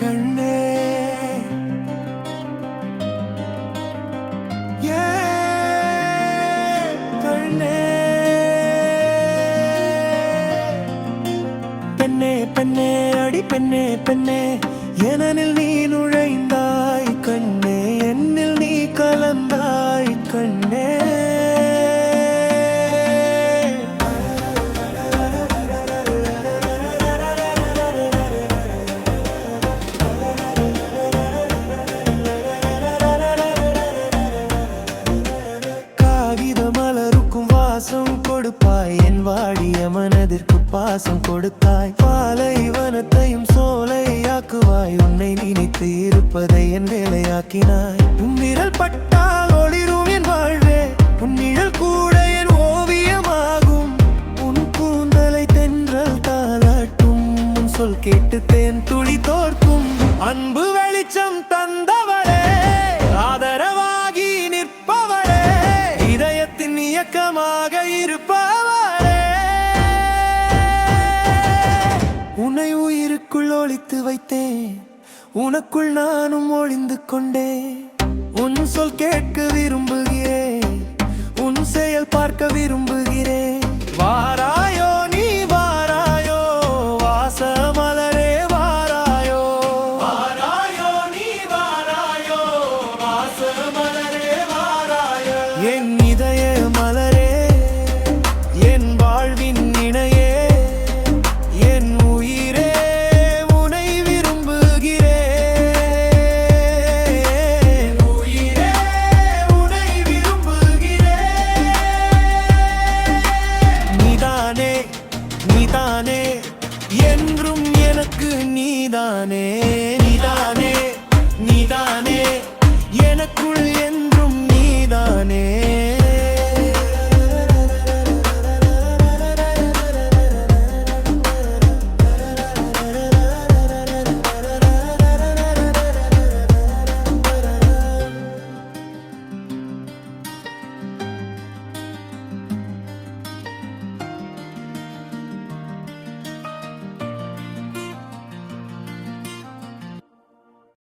கண்ணே. பெண்ணே பெண்ணே அடி பெண்ணே பெண்ணே. எனனில் நீ நுழை மனதிற்கு பாசம் கொடுத்தாய். பாலைவனத்தையும் சோலையாக்குவாய். உன்னை நினைத்து இருப்பதை என் வேலையாக்கினாய். உன் விரல் பட்டால் ஒளிரும் என் வாழ்வே. உன் நிழல் கூட என் ஓவியமாகும். உன் கூந்தலை தென்றல் தாளாட்டும். உன் சொல் கேட்டு தேன் துளி தோற்கும் அன்பு வெளிச்சம் தந்தவளே. ஆதரவாகி நிற்பவளே. இதயத்தின் இயக்கமாக இருப்ப வைத்தேன். உனக்குள் நானும் ஒளிந்து கொண்டேன். உன் சொல் கேட்க விரும்புகிறேன். உன் செயல் பார்க்க விரும்புகிறேன். வாராயோ நீ வாராயோ வாசமலரே வாராயோ. வாராயோ நீ வாராயோ வாசமலரே வாராயோ. என் எனக்கு நீதானே நீதானே நீதானே.